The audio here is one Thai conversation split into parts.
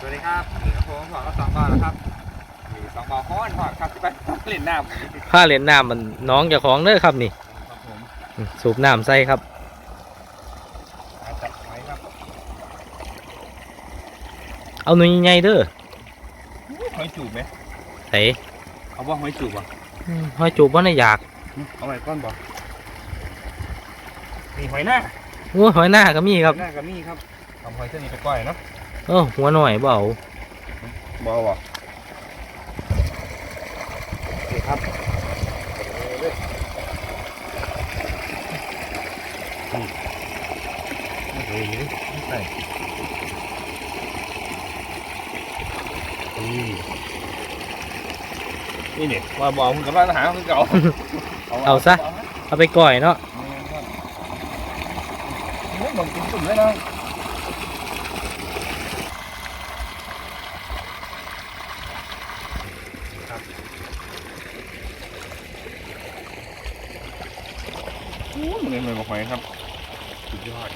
สวัสดีครับนี่ครับผมขอก็สองบอลแล้วครับมีสองบอลค้อนพอดครับที่ไปเล่นน้ำผ้าเหรียญน้ำมันน้องเจ้าของเด้อครับนี่ครับผมอืมสูบน้ำใส่ครับมาจับไว้ครับเอาหน่วยใหญ่ๆเด้อหอยจูบไหมใส่เอาว่าหอยจูบอะอืมหอยจูบว่าในอยากเอาไว้ก้อนบ่มีหอยหน้าหัวหอยหน้าก็มีครับหอยหน้ากับมีครับทำหอยเส้นนี้ไปก้อยเนาะ เออหัวหน่อยเบเอาบอบ่โอเคครับนี่นี่ใส่นี่นี่เนี่ยว่าบอกมึงกับร้านอาหารคือเก่า เอาซะ เอาไปก่อยเนาะนี่ผมกินจุ่ เลยนะโอ้มันเลยเลยบอกหอยครับ สุดยอด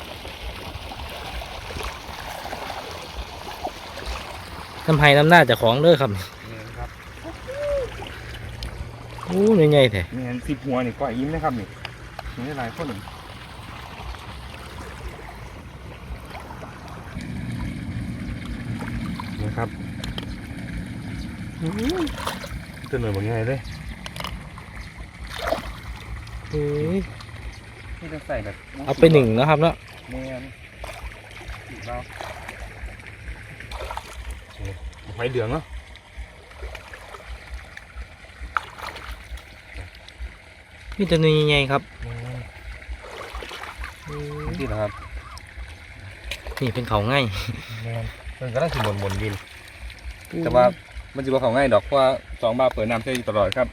น้ำไห้น้ำหน้าเจ้าของเด้อครับนี่ครับโอ้หน่วยใหญ่แท้นี่สิบหัวนี่ก้อยยิ้มนะครับนี่นี่หลายคนหนึ่งนะครับตัวหน่วยบางไงเลยเอ้ ยนี่จะใส่แบบเอาไปหนึ่งนะครับเนาะแมนอีกแล้วหอยเดืองเนาะมีแต่หน่วยใหญ่ๆครับนี่นะครับ นี่เป็นเขาง่ายแมนมันก็ต้องถึงบนบนดินแต่ว่ามันจะบอกเขาง่ายดอกเพราะว่าสองบาทเปิดน้ำใช้อยู่ตลอดครับ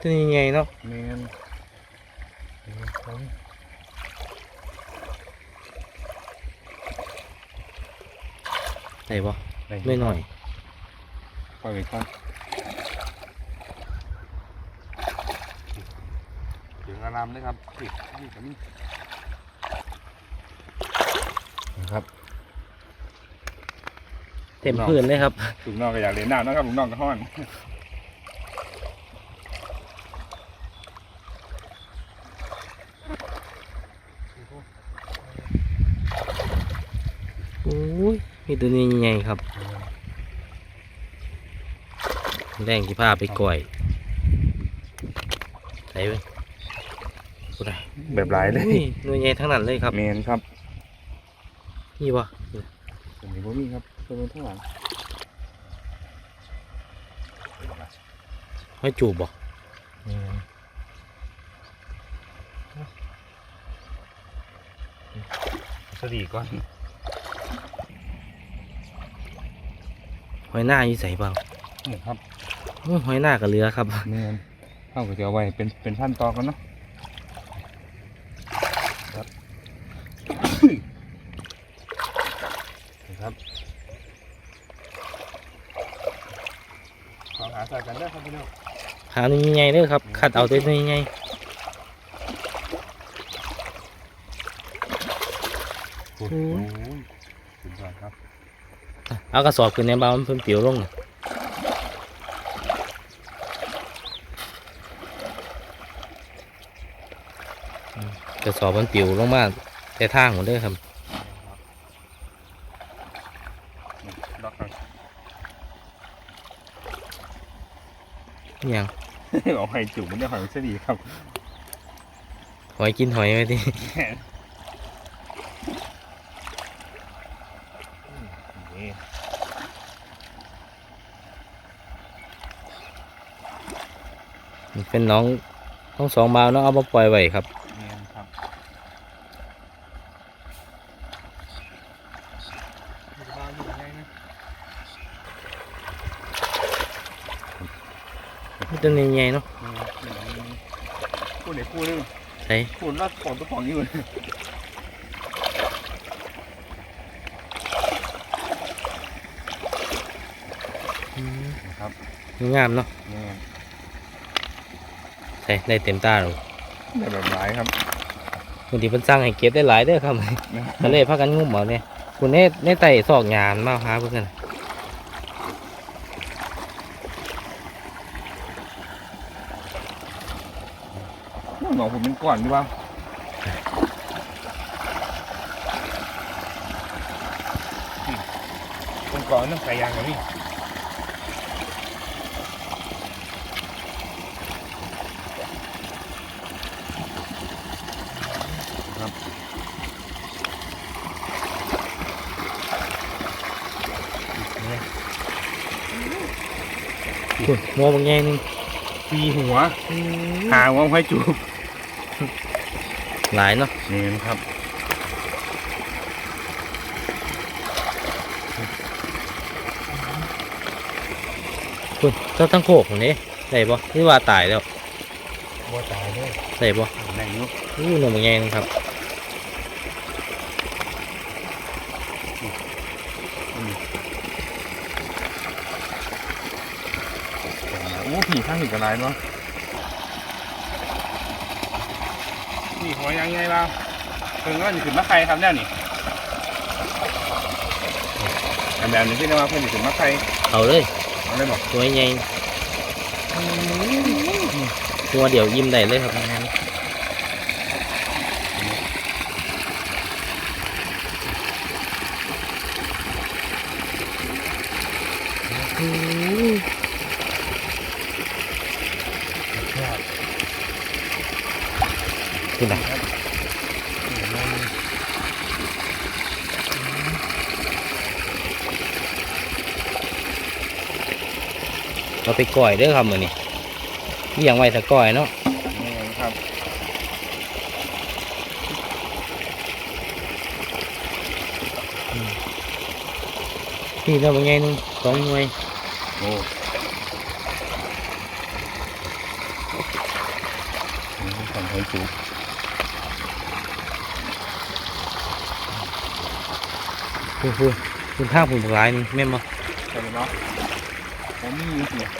ตัวใหญ่ๆเนาะแมนใส่บ่ไม่หน่อยปล่อยไปก่อนถึงอารามเลยครับนี่นี่กับนี่นะครับ เต็มพื้นเลยครับลุงน้องก็อยากเล่นน้ำนะครับลุงน้องก็ห้อน โอ้ย มีตัวนี้ใหญ่ๆครับแรงที่พาไปก่อยใส่ไปกูได้แบบหลายเลยอุ้หน่วยใหญ่ทั้งนั้นเลยครับเมนครับนี่วะผมมีบ่มีครับตัวเป็นเท่าไหร่ห้อยจูบบ่สดีก่อน หอยหน้าอยู่ใส่เปล่านี่ครับอื้อหอยหน้ากับเรือครับเมนเข้าก็จะเอาไว้เป็นเป็นพันตอกันเนาะครับนี่ครับขอหาใส่กันได้อครับพี่น้องหาหน่วยใหญ่ๆเด้อครับคัดเอาแต่หน่วยใหญ่โอ้โหสุดยอดครับ เอากระสอบขึ้นในบ้านมันเพิ่มเตียวลงน่ะอืมกระสอบมันปิวลงมาแต่ทางหมดเลยครับนี่ดอกครับนี่ยังเอาไห้จุ่มมันได้หอยเสดีครับ หอยกินหอยไว้ดิ เป็นน้องทั้งสองบาวเนาะเอามาปล่อยไว้ครับมนครับบ้นอยู่งนะมีตัวใหญ่ๆเนาะแมนแมนพูดไหนพูดนึงใส่พูดรัดปอดตัวของอยู่เลยครับงามเนาะ ช่ได้เต็มตาเลยได้แบบหลายครับบางทีเพิ่นสั่งให้เก็บได้หลายเด้อครับทะเลพากันงุ่มเอาเนี่ยคุณเน่เน่ไต่ซอกยามมาหาเพื่อนหนองผมเป็นก่อนดีว่าเป็นก่อนน้ำใส่ยางกับนี่ คุณงอบางแง่นึงตีหัว หาหัวไว้จูบหลายเนาะนี่นะครับคุณเจ้าตั้งโคกคนนี้ได้ปะนี่ว่าตายแล้วบัวตายด้วยได้ปะไหนนุ๊กอู้หนมบางแง่นึงครับ โอ้ ผีข้างหินกระไรเนาะนี่หัวยังไงล่ะเพิ่งว่าจะขึ้นมาใครครับเนี่ยนี่อันแบบนี้ที่เรียกว่าเพิ่งจะขึ้นมาใครเอาเลยเอาได้บอกตัวใหญ่ตัวเดี๋ยวยิ้มได้เลยครับงานคุ ณน่ะเราไปก่อยเด้อครับมือนี้เลี้ยงไว้ถ้าก่อยเนาะนี่ครับนี่เราเป็นไงนึงสองหน่วยโอ้นี่ของไท ยจูคุณคุณคุณท่าคุณหลายนี่แม่นบ่ใช่ไหมเนาะผมมีอยู่เนี่ย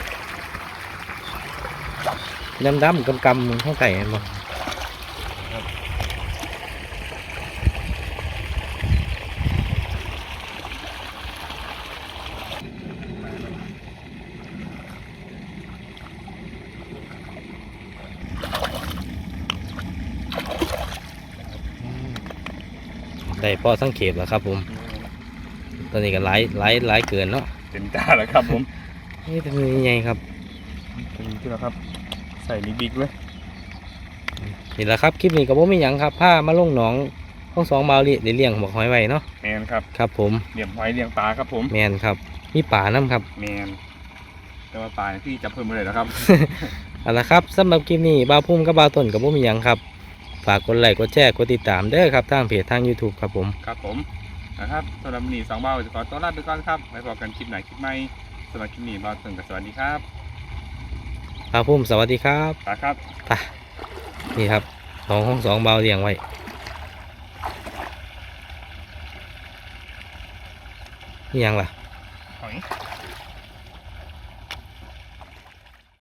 ดำดำกำกำมึงเข้าไก่แม่นบ่ได้พอสังเกตแล้วครับผม ตอนนี้ก็หลายหลายหลายเกินเนาะเต็มตาแล้วครับผมนี่เป็นยังไงครับเป็นที่แล้วครับ ใส่บิ๊กๆเลยนี่แหละครับคลิปนี้ก็บ่มีหยังครับผ้ามาลงหนองห้องสองบาวลิได้เลี้ยงบอกหอยไว้เนาะแมนครับครับ ผมเลี้ยงหอยเลี้ยงปลาครับผมแมนครับมีป่าน้ำครับแมนแต่ว่าปลาพี่จับเพิ่มมาเลยนะครับเอาละครับสำหรับคลิปนี้บาวพุ่มกับบาวต้นกับบ่มีหยังครับฝากกดไลค์กดแชร์กดติดตามเด้อครับทางเพจทาง YouTube ครับผมครับผม นะครับสำหรับวันนี้สองเบาจะขอต้อนรับไปก่อนครับไว้พบกันคลิปไหนคลิปใหม่สำหรับคลิปนี้เบาตึงกับสวัสดีครับบาวพุ่มสวัสดีครับตาครับไปนี่ครับสองห้องสองบาวเลี้ยงไว้นี่ยังล่ะหอย